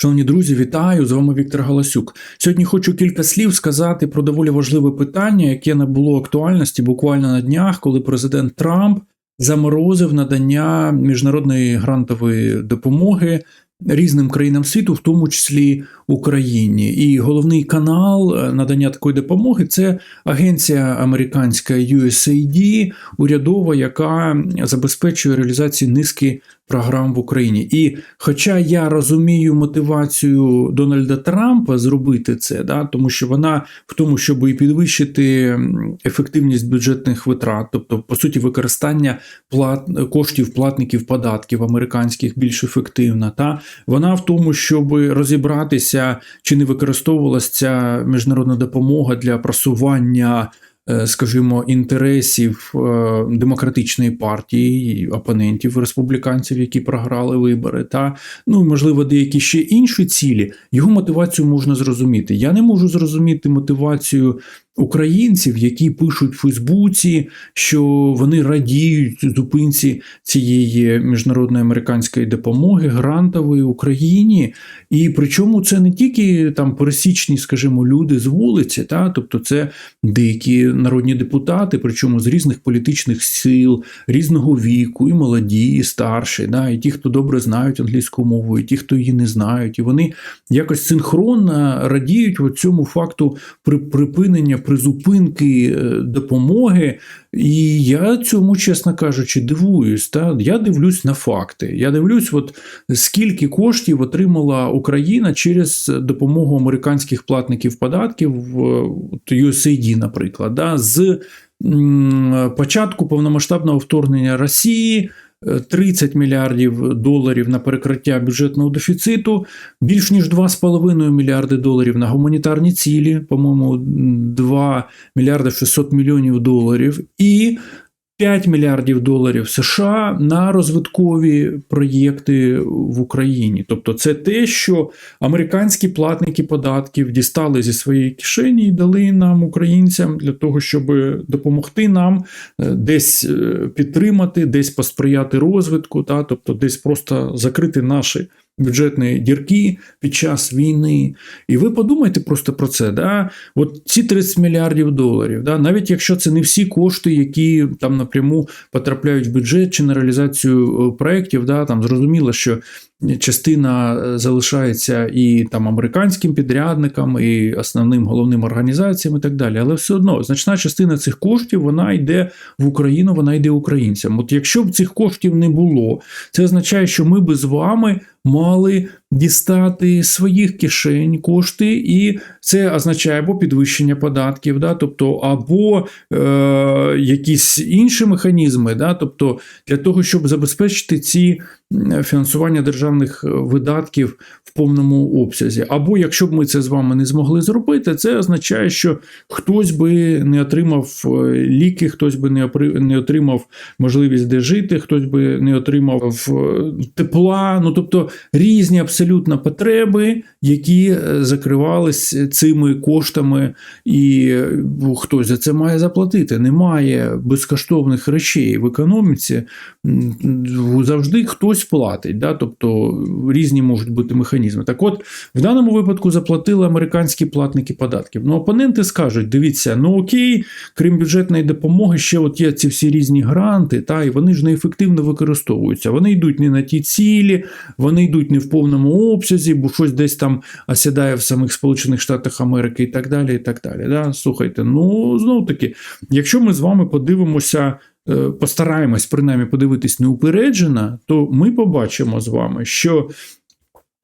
Шановні друзі, вітаю! З вами Віктор Галасюк. Сьогодні хочу кілька слів сказати про доволі важливе питання, яке набуло актуальності буквально на днях, коли президент Трамп заморозив надання міжнародної грантової допомоги різним країнам світу, в тому числі Україні. І головний канал надання такої допомоги це агенція американська USAID, урядова, яка забезпечує реалізацію низки програм в Україні. І хоча я розумію мотивацію Дональда Трампа зробити це, да, тому що вона в тому, щоб і підвищити ефективність бюджетних витрат, тобто, по суті, використання плат, коштів платників податків американських більш ефективно, та вона в тому, щоб розібратися, чи не використовувалася ця міжнародна допомога для просування. Е, скажімо, інтересів е, демократичної партії, опонентів республіканців, які програли вибори, та ну можливо деякі ще інші цілі. Його мотивацію можна зрозуміти. Я не можу зрозуміти мотивацію українців, які пишуть в Фейсбуці, що вони радіють зупинці цієї міжнародної американської допомоги грантової Україні. І причому це не тільки там пересічні, скажімо, люди з вулиці, та тобто це деякі народні депутати, причому з різних політичних сил, різного віку, і молоді, і старші, да, і ті, хто добре знають англійську мову, і ті, хто її не знають, і вони якось синхронно радіють цьому факту припинення призупинки е, допомоги. І я цьому, чесно кажучи, дивуюсь. Та? Я дивлюсь на факти. Я дивлюсь, от скільки коштів отримала Україна через допомогу американських платників податків USAID, наприклад, да? з початку повномасштабного вторгнення Росії. 30 мільярдів доларів на перекриття бюджетного дефіциту, більш ніж 2,5 мільярди доларів на гуманітарні цілі, по-моєму, 2 мільярди 600 мільйонів доларів, і 5 мільярдів доларів США на розвиткові проєкти в Україні. Тобто, це те, що американські платники податків дістали зі своєї кишені і дали нам, українцям, для того, щоб допомогти нам е, десь е, підтримати, десь посприяти розвитку, та, тобто десь просто закрити наші бюджетні дірки під час війни. І ви подумайте просто про це. Да? От ці 30 мільярдів доларів, да? навіть якщо це не всі кошти, які там напряму потрапляють в бюджет чи на реалізацію е, проєктів, да? там зрозуміло, що частина е, залишається і там американським підрядникам, і основним головним організаціям, і так далі. Але все одно значна частина цих коштів вона йде в Україну, вона йде українцям. От якщо б цих коштів не було, це означає, що ми би з вами мали дістати своїх кишень кошти, і це означає або підвищення податків, да, тобто, або е, якісь інші механізми, да, тобто для того, щоб забезпечити ці фінансування державних видатків в повному обсязі. Або якщо б ми це з вами не змогли зробити, це означає, що хтось би не отримав е, ліки, хтось би не отримав можливість де жити, хтось би не отримав е, тепла. Ну тобто різні абсолютно потреби, які е, закривались цими коштами, і хтось за це має заплатити. Немає безкоштовних речей в економіці. Завжди хтось платить. Да? Тобто різні можуть бути механізми. Так от, в даному випадку заплатили американські платники податків. Ну, опоненти скажуть: дивіться, ну окей, крім бюджетної допомоги, ще от є ці всі різні гранти, та, і вони ж неефективно використовуються. Вони йдуть не на ті цілі, вони йдуть не в повному обсязі, бо щось десь там осідає в самих Сполучених Штатах Америки і так далі. і так далі. Да? Слухайте, ну знову таки, якщо ми з вами подивимося. Е, постараємось принаймні подивитись неупереджено, то ми побачимо з вами, що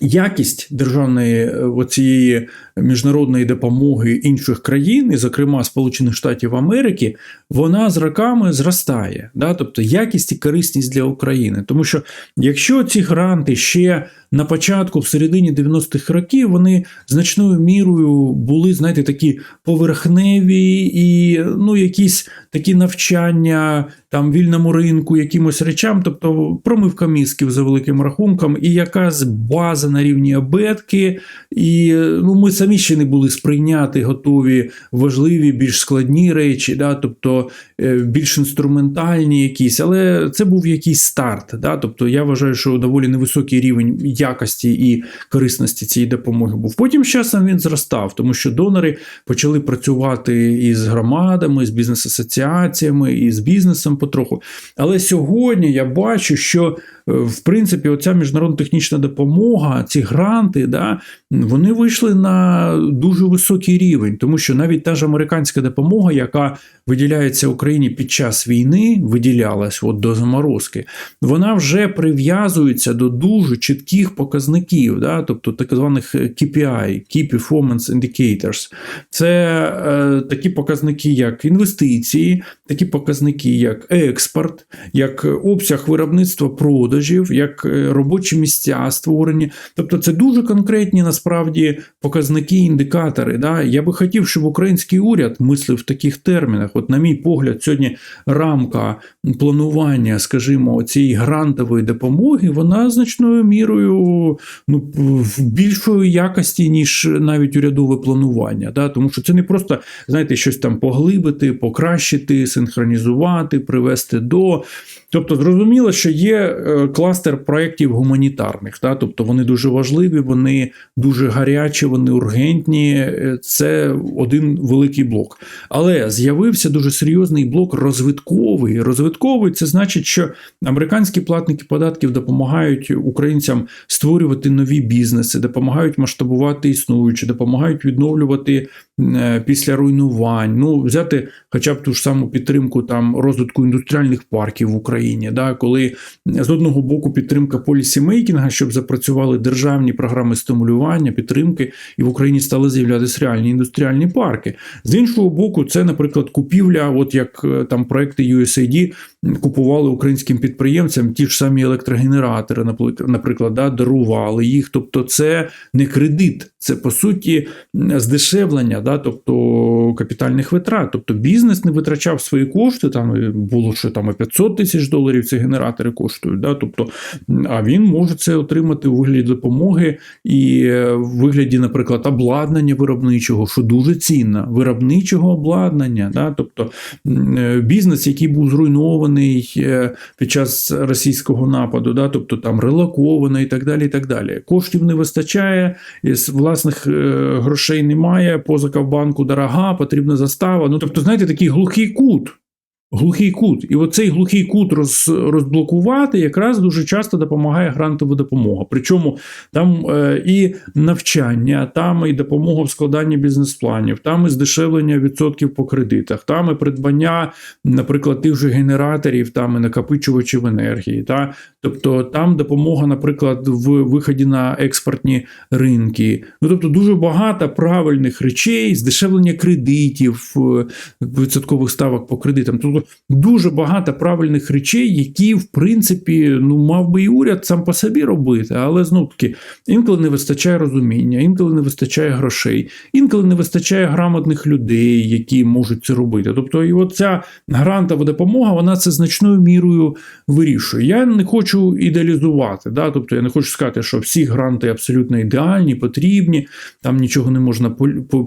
якість державної е, оцієї міжнародної допомоги інших країн, і, зокрема Сполучених Штатів Америки, вона з роками зростає. Да? Тобто якість і корисність для України. Тому що якщо ці гранти ще на початку, в середині 90-х років, вони значною мірою були, знаєте, такі поверхневі і ну, якісь такі навчання там вільному ринку, якимось речам, тобто промивка мізків за великим рахунком, і якась база фраза на рівні абетки, і ну, ми самі ще не були сприйняти готові важливі, більш складні речі, да, тобто е, більш інструментальні якісь, але це був якийсь старт. Да, Тобто я вважаю, що доволі невисокий рівень якості і корисності цієї допомоги був. Потім з часом він зростав, тому що донори почали працювати із громадами, з бізнес-асоціаціями, і з бізнесом потроху. Але сьогодні я бачу, що в принципі оця міжнародна технічна допомога, ці гранти, да, вони вийшли на дуже високий рівень, тому що навіть та ж американська допомога, яка виділяється Україні під час війни, виділялась от до заморозки, вона вже прив'язується до дуже чітких показників, да, тобто так званих KPI, Key Performance Indicators. Це е, такі показники, як інвестиції, такі показники, як експорт, як обсяг виробництва продажів, як е, робочі місця створені. Тобто, це дуже конкретні насправді показники, індикатори. Да? Я би хотів, щоб український уряд мислив в таких термінах. От, на мій погляд, сьогодні рамка планування, скажімо, цієї грантової допомоги, вона значною мірою ну, в більшої якості, ніж навіть урядове планування. Да? Тому що це не просто, знаєте, щось там поглибити, покращити, синхронізувати, привести до. Тобто, зрозуміло, що є е, кластер проєктів гуманітарних, да? тобто вони дуже важливі, вони дуже гарячі, вони ургентні. Е, це один великий блок. Але з'явився дуже серйозний блок розвитковий. Розвитковий це значить, що американські платники податків допомагають українцям створювати нові бізнеси, допомагають масштабувати існуючі, допомагають відновлювати після руйнувань. Ну, взяти хоча б ту ж саму підтримку там розвитку індустріальних парків в Україні, да, коли з одного боку підтримка полісімейкінга, щоб запрацювали державні програми стимулювання, підтримки, і в Україні стали з'являтися реальні індустріальні парки. З іншого боку, це, наприклад, купівля, от як е, там проекти USAID купували українським підприємцям ті ж самі електрогенератори, наприклад, да, дарували їх. Тобто, це не кредит, це по суті здешевлення, да, тобто капітальних витрат. Тобто бізнес не витрачав свої кошти. Там було що там 500 тисяч доларів. Ці генератори коштують. Да, тобто, а він може це отримати у вигляді допомоги і в вигляді, наприклад, обладнання виробничого, що дуже цінно, виробничого обладнання. Да, тобто бізнес, який був зруйнований е, під час російського нападу, да, тобто там релоковано і так далі. і так далі. Коштів не вистачає, власних е, грошей немає, позика в банку дорога, потрібна застава. Ну тобто, знаєте, такий глухий кут. Глухий кут. І оцей глухий кут роз, розблокувати якраз дуже часто допомагає грантова допомога. Причому там е, і навчання, там і допомога в складанні бізнес-планів, там і здешевлення відсотків по кредитах, там і придбання, наприклад, тих же генераторів, там і накопичувачів енергії. Та? Тобто там допомога, наприклад, в виході на експортні ринки. Ну тобто, дуже багато правильних речей, здешевлення кредитів, е, відсоткових ставок по кредитам. Тобто дуже багато правильних речей, які, в принципі, ну мав би і уряд сам по собі робити, але знову таки інколи не вистачає розуміння, інколи не вистачає грошей, інколи не вистачає грамотних людей, які можуть це робити. Тобто, і оця грантова допомога, вона це значною мірою вирішує. Я не хочу ідеалізувати, да? тобто я не хочу сказати, що всі гранти абсолютно ідеальні, потрібні, там нічого не можна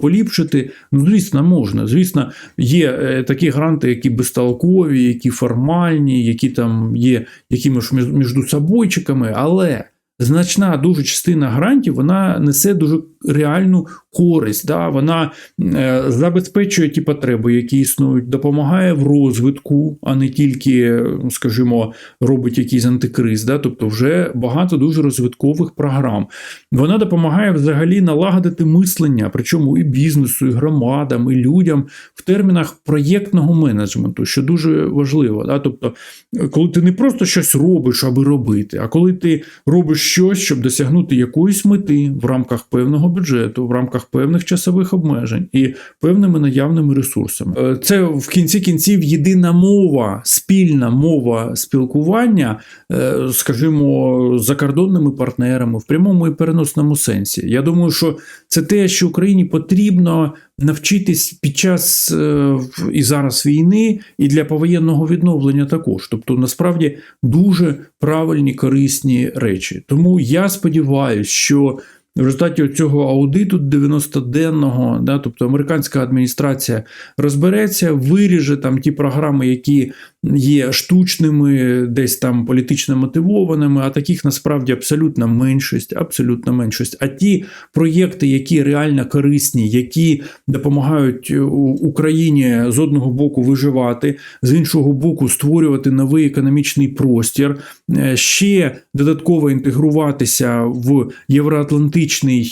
поліпшити. Ну, звісно, можна. Звісно, є е, такі гранти, які без безтолкові, які формальні, які там є якимись між собойчиками, але значна дуже частина грантів вона несе дуже реальну користь. Да? Вона е, забезпечує ті потреби, які існують, допомагає в розвитку, а не тільки, скажімо, робить якийсь антикриз. Да? Тобто, вже багато дуже розвиткових програм. Вона допомагає взагалі налагодити мислення, причому і бізнесу, і громадам, і людям в термінах проєктного менеджменту, що дуже важливо. Да? Тобто, коли ти не просто щось робиш, аби робити, а коли ти робиш щось, щоб досягнути якоїсь мети в рамках певного бюджету, в рамках певних часових обмежень і певними наявними ресурсами. Е, це в кінці кінців єдина мова, спільна мова спілкування, е, скажімо, закордонними партнерами в прямому і переносному сенсі. Я думаю, що це те, що Україні потрібно навчитись під час е, і зараз війни, і для повоєнного відновлення також. Тобто, насправді дуже правильні корисні речі. Тому я сподіваюся, що в результаті цього аудиту 90-денного, да, тобто американська адміністрація розбереться, виріже там ті програми, які є штучними, десь там політично мотивованими, а таких насправді абсолютна меншість, абсолютна меншість. А ті проєкти, які реально корисні, які допомагають Україні з одного боку виживати, з іншого боку, створювати новий економічний простір, е, ще додатково інтегруватися в євроатлантичний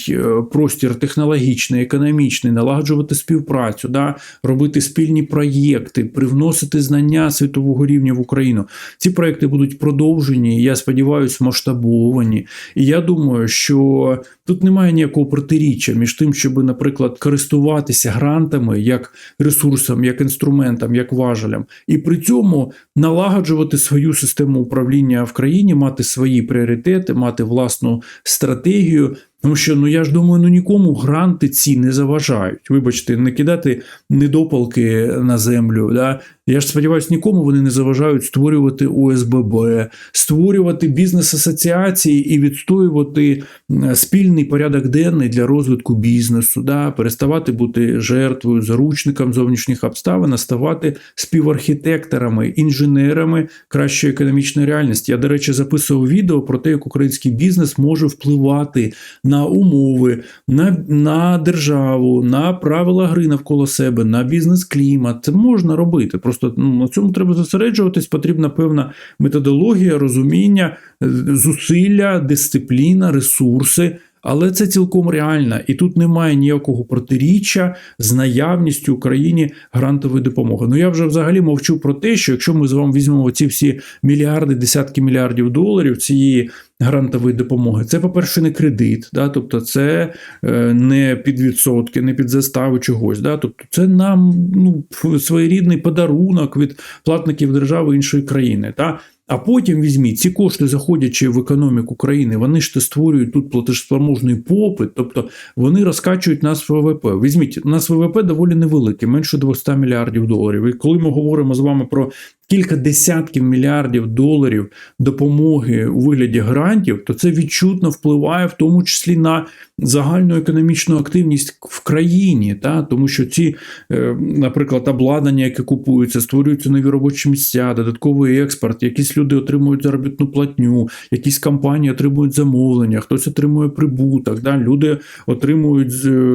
е, простір технологічний, економічний, налагоджувати співпрацю, да, робити спільні проєкти, привносити знання світового рівня в Україну. Ці проекти будуть продовжені. Я сподіваюся, масштабовані. І я думаю, що тут немає ніякого протиріччя між тим, щоб, наприклад, користуватися грантами як ресурсом, як інструментом, як важелем, і при цьому налагоджувати свою систему управління в країні, мати свої пріоритети, мати власну стратегію. Тому що ну я ж думаю, ну нікому гранти ці не заважають. Вибачте, не кидати недопалки на землю. Да? Я ж сподіваюся, нікому вони не заважають створювати ОСББ, створювати бізнес-асоціації і відстоювати спільний порядок денний для розвитку бізнесу, да? переставати бути жертвою, заручником зовнішніх обставин, а ставати співархітекторами, інженерами кращої економічної реальності. Я, до речі, записував відео про те, як український бізнес може впливати на умови, на, на державу, на правила гри навколо себе, на бізнес-клімат. Це можна робити. Просто ну, на цьому треба зосереджуватись. Потрібна певна методологія, розуміння, е, зусилля, дисципліна, ресурси. Але це цілком реально, і тут немає ніякого протиріччя з наявністю Україні грантової допомоги. Ну я вже взагалі мовчу про те, що якщо ми з вами візьмемо ці всі мільярди, десятки мільярдів доларів цієї грантової допомоги, це, по-перше, не кредит, да? тобто це е, не під відсотки, не під застави чогось. Да? Тобто це нам ну, своєрідний подарунок від платників держави іншої країни. Да? А потім візьміть ці кошти, заходячи в економіку країни, вони ж створюють тут платежспроможний попит, тобто вони розкачують нас ВВП. Візьміть, у нас ВВП доволі невеликий, менше 200 мільярдів доларів. І коли ми говоримо з вами про кілька десятків мільярдів доларів допомоги у вигляді грантів, то це відчутно впливає в тому числі на загальну економічну активність в країні, та тому що ці, е, наприклад, обладнання, яке купуються, створюються нові робочі місця, додатковий експорт, якісь люди отримують заробітну платню, якісь компанії отримують замовлення, хтось отримує прибуток. Да? Люди отримують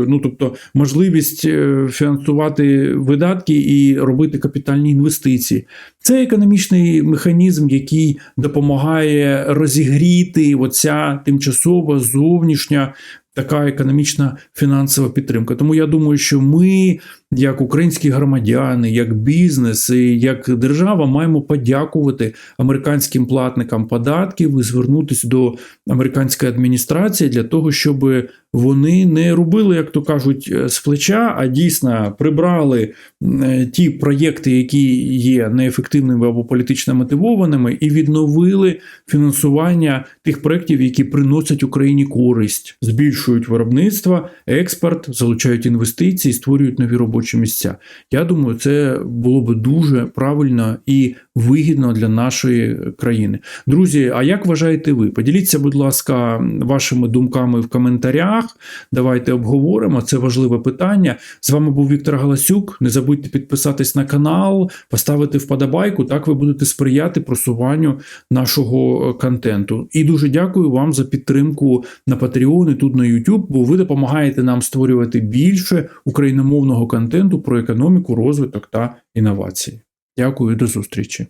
ну, тобто, можливість е, фінансувати видатки і робити капітальні інвестиції. Це економічний механізм, який допомагає розігріти оця тимчасова зовнішня така економічна фінансова підтримка. Тому я думаю, що ми, як українські громадяни, як бізнес, і як держава, маємо подякувати американським платникам податків і звернутися до американської адміністрації для того, щоб вони не робили, як то кажуть, з плеча, а дійсно прибрали ті проєкти, які є неефективними або політично мотивованими, і відновили фінансування тих проєктів, які приносять Україні користь, збільшують виробництво, експорт, залучають інвестиції, створюють нові робочі місця. Я думаю, це було би дуже правильно і вигідно для нашої країни. Друзі, а як вважаєте ви? Поділіться, будь ласка, вашими думками в коментарях. Давайте обговоримо. Це важливе питання. З вами був Віктор Галасюк. Не забудьте підписатись на канал, поставити вподобайку. Так ви будете сприяти просуванню нашого контенту. І дуже дякую вам за підтримку на Patreon і тут на YouTube, бо ви допомагаєте нам створювати більше україномовного контенту про економіку, розвиток та інновації. Дякую, до зустрічі.